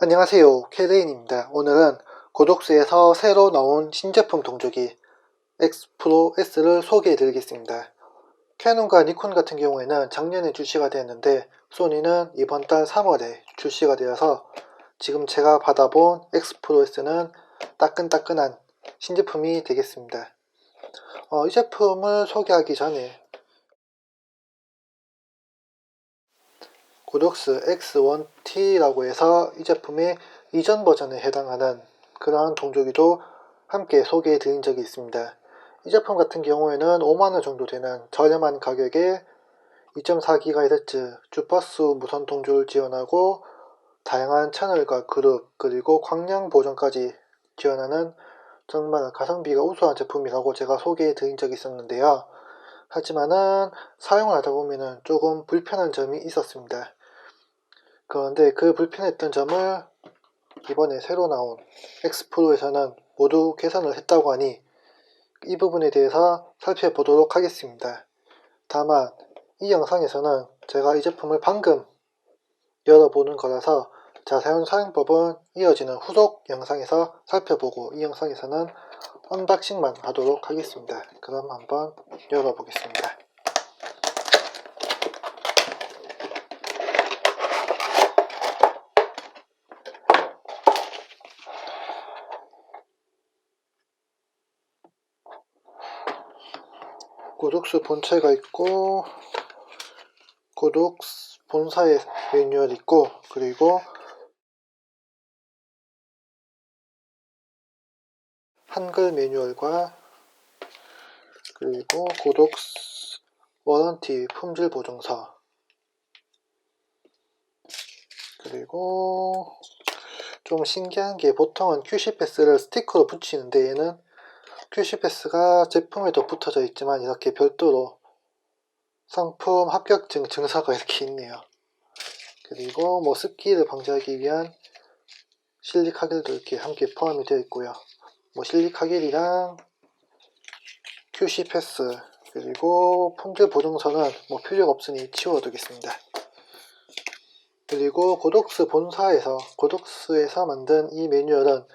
안녕하세요. 케레인입니다. 오늘은 고독수에서 새로 나온 신제품 동조기 X 프로 S를 소개해 드리겠습니다. 캐논과 니콘 같은 경우에는 작년에 출시가 되었는데 소니는 이번 달 3월에 출시가 되어서 지금 제가 받아본 X 프로 S는 따끈따끈한 신제품이 되겠습니다. 어, 이 제품을 소개하기 전에 고독스 X1T라고 해서 이 제품의 이전 버전에 해당하는 그러한 동조기도 함께 소개해 드린 적이 있습니다. 이 제품 같은 경우에는 5만원 정도 되는 저렴한 가격에 2.4GHz 주파수 무선 동조를 지원하고 다양한 채널과 그룹 그리고 광량 보정까지 지원하는 정말 가성비가 우수한 제품이라고 제가 소개해 드린 적이 있었는데요. 하지만은 사용을 하다 보면은 조금 불편한 점이 있었습니다. 그런데 그 불편했던 점을 이번에 새로 나온 X프로에서는 모두 개선을 했다고 하니 이 부분에 대해서 살펴보도록 하겠습니다. 다만 이 영상에서는 제가 이 제품을 방금 열어보는 거라서 자세한 사용법은 이어지는 후속 영상에서 살펴보고 이 영상에서는 언박싱만 하도록 하겠습니다. 그럼 한번 열어보겠습니다. 고독수 본체가 있고 고독 본사의 매뉴얼 있고 그리고 한글 매뉴얼과 그리고 고독 워런티 품질 보증서. 그리고 좀 신기한 게 보통은 QC 패스를 스티커로 붙이는데 얘는 QC 패스가 제품에도 붙어져 있지만 이렇게 별도로 상품 합격증 증서가 이렇게 있네요. 그리고 뭐 습기를 방지하기 위한 실리카겔도 이렇게 함께 포함이 되어 있고요. 뭐 실리카겔이랑 QC 패스 그리고 품질 보증서는 뭐 필요가 없으니 치워두겠습니다. 그리고 고독스 본사에서 고독스에서 만든 이 매뉴얼은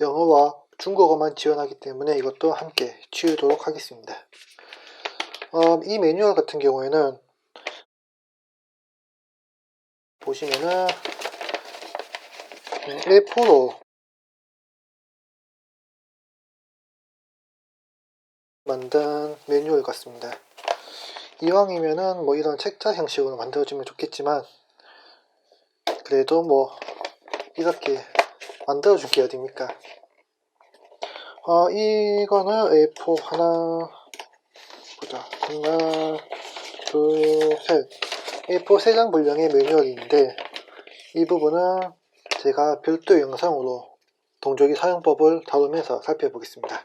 영어와 중국어만 지원하기 때문에 이것도 함께 치우도록 하겠습니다. 어, 이 매뉴얼 같은 경우에는 보시면은 A4로 만든 매뉴얼 같습니다. 이왕이면은 뭐 이런 책자 형식으로 만들어주면 좋겠지만 그래도 뭐 이렇게 만들어준 게 어딥니까? 어, 이거는 A4 하나, 보자. 하나, 둘, 셋. A4 세 장 분량의 매뉴얼인데, 이 부분은 제가 별도 영상으로 동조기 사용법을 다루면서 살펴보겠습니다.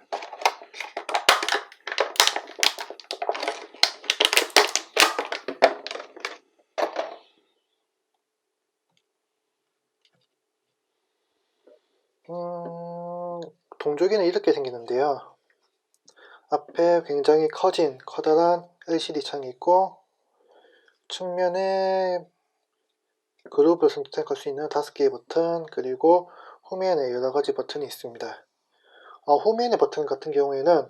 음, 동조기는 이렇게 생기는데요. 앞에 굉장히 커진 커다란 LCD 창이 있고 측면에 그룹을 선택할 수 있는 다섯 개의 버튼 그리고 후면에 여러 가지 버튼이 있습니다. 어, 후면의 버튼 같은 경우에는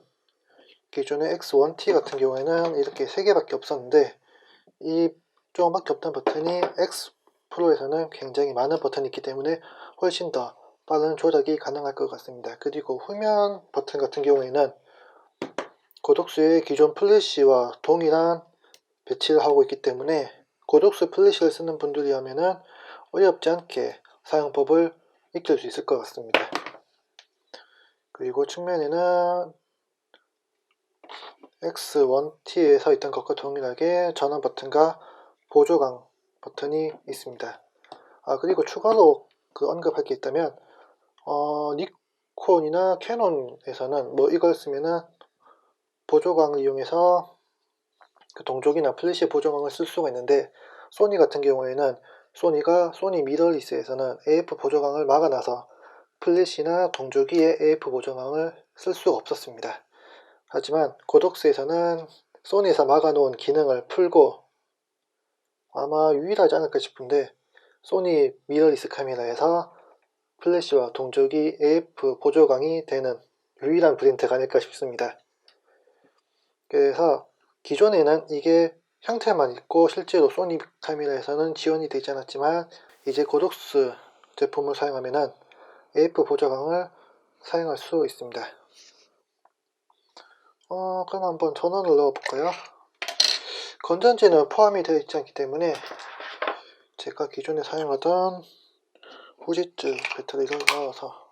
기존의 X1T 같은 경우에는 이렇게 세 개밖에 없었는데 이 조금밖에 없던 버튼이 X 프로에서는 굉장히 많은 버튼이 있기 때문에 훨씬 더 빠른 조작이 가능할 것 같습니다. 그리고 후면 버튼 같은 경우에는 고독수의 기존 플래시와 동일한 배치를 하고 있기 때문에 고독수 플래시를 쓰는 분들이라면 어렵지 않게 사용법을 익힐 수 있을 것 같습니다. 그리고 측면에는 X1T에서 있던 것과 동일하게 전원 버튼과 보조강 버튼이 있습니다. 아 그리고 추가로 그 언급할 게 있다면 어, 니콘이나 캐논에서는 뭐 이걸 쓰면은 보조광을 이용해서 그 동족이나 플래시 보조광을 쓸 수가 있는데 소니 같은 경우에는 소니가 소니 미러리스에서는 AF 보조광을 막아놔서 플래시나 동조기에 AF 보조광을 쓸 수가 없었습니다. 하지만 고독스에서는 소니에서 막아놓은 기능을 풀고 아마 유일하지 않을까 싶은데 소니 미러리스 카메라에서 플래시와 동족이 AF 보조광이 되는 유일한 브랜드가 아닐까 싶습니다. 그래서 기존에는 이게 형태만 있고 실제로 소니 카메라에서는 지원이 되지 않았지만 이제 고독스 제품을 사용하면 AF 보조광을 사용할 수 있습니다. 어, 그럼 한번 전원을 넣어볼까요? 건전지는 포함이 되어 있지 않기 때문에 제가 기존에 사용하던 후지츠 배터리를 넣어서.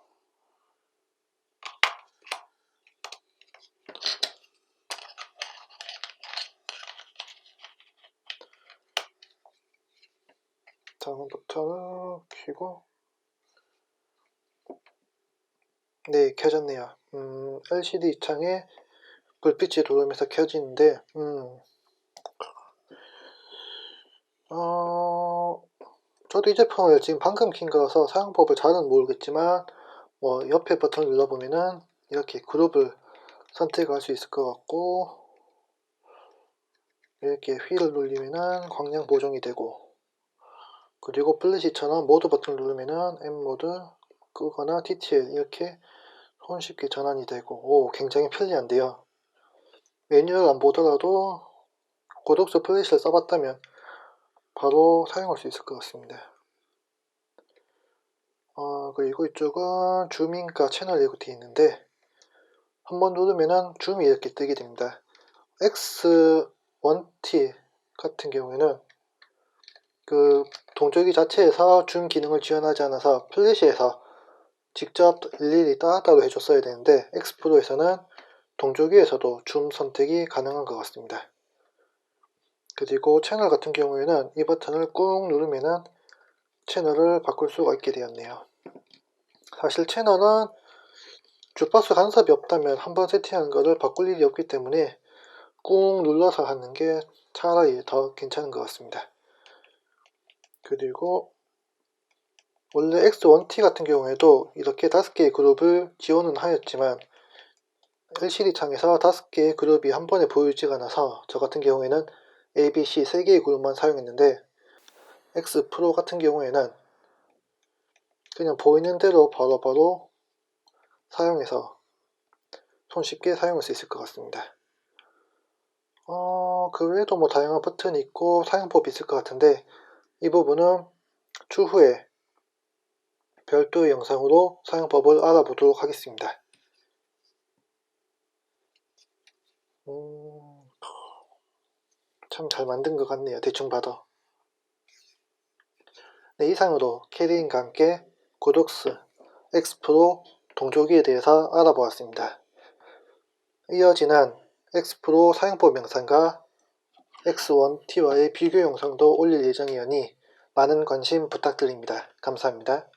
다음 버튼을 켜고. 네 켜졌네요. 음, LCD 창에 불빛이 들어오면서 켜지는데 음, 어, 저도 이 제품을 지금 방금 킨 거라서 사용법을 잘은 모르겠지만 뭐 옆에 버튼을 눌러보면은 이렇게 그룹을 선택할 수 있을 것 같고 이렇게 휠을 눌리면은 광량 보정이 되고 그리고 플래시처럼 모드 버튼을 누르면은 M 모드 끄거나 TTL 이렇게 손쉽게 전환이 되고 오 굉장히 편리한데요. 메뉴를 안 보더라도 고독수 플래시를 써봤다면 바로 사용할 수 있을 것 같습니다 어, 그리고 이쪽은 줌인과 채널 이렇게 되어 있는데 한번 누르면은 줌이 이렇게 뜨게 됩니다 X1T 같은 경우에는 그 동조기 자체에서 줌 기능을 지원하지 않아서 플래시에서 직접 일일이 따로 해줬어야 되는데 엑스프로에서는 동조기에서도 줌 선택이 가능한 것 같습니다. 그리고 채널 같은 경우에는 이 버튼을 꾹 누르면은 채널을 바꿀 수가 있게 되었네요. 사실 채널은 주파수 간섭이 없다면 한번 세팅한 것을 바꿀 일이 없기 때문에 꾹 눌러서 하는 게 차라리 더 괜찮은 것 같습니다. 그리고 원래 X1T 같은 경우에도 이렇게 다섯 개의 그룹을 지원은 하였지만 LCD 창에서 다섯 개의 그룹이 한 번에 보이지가 않아서 저 같은 경우에는 A, B, C 세 개의 그룹만 사용했는데 X 프로 같은 경우에는 그냥 보이는 대로 바로 바로 사용해서 손쉽게 사용할 수 있을 것 같습니다. 어, 그 외에도 뭐 다양한 버튼이 있고 사용법이 있을 것 같은데 이 부분은 추후에 별도의 영상으로 사용법을 알아보도록 하겠습니다. 음, 참 잘 만든 것 같네요. 대충 봐도. 네, 이상으로 캐리인과 함께 고독스 엑스프로 동조기에 대해서 알아보았습니다. 이어지는 엑스프로 사용법 영상과 X1T와의 비교 영상도 올릴 예정이오니 많은 관심 부탁드립니다. 감사합니다.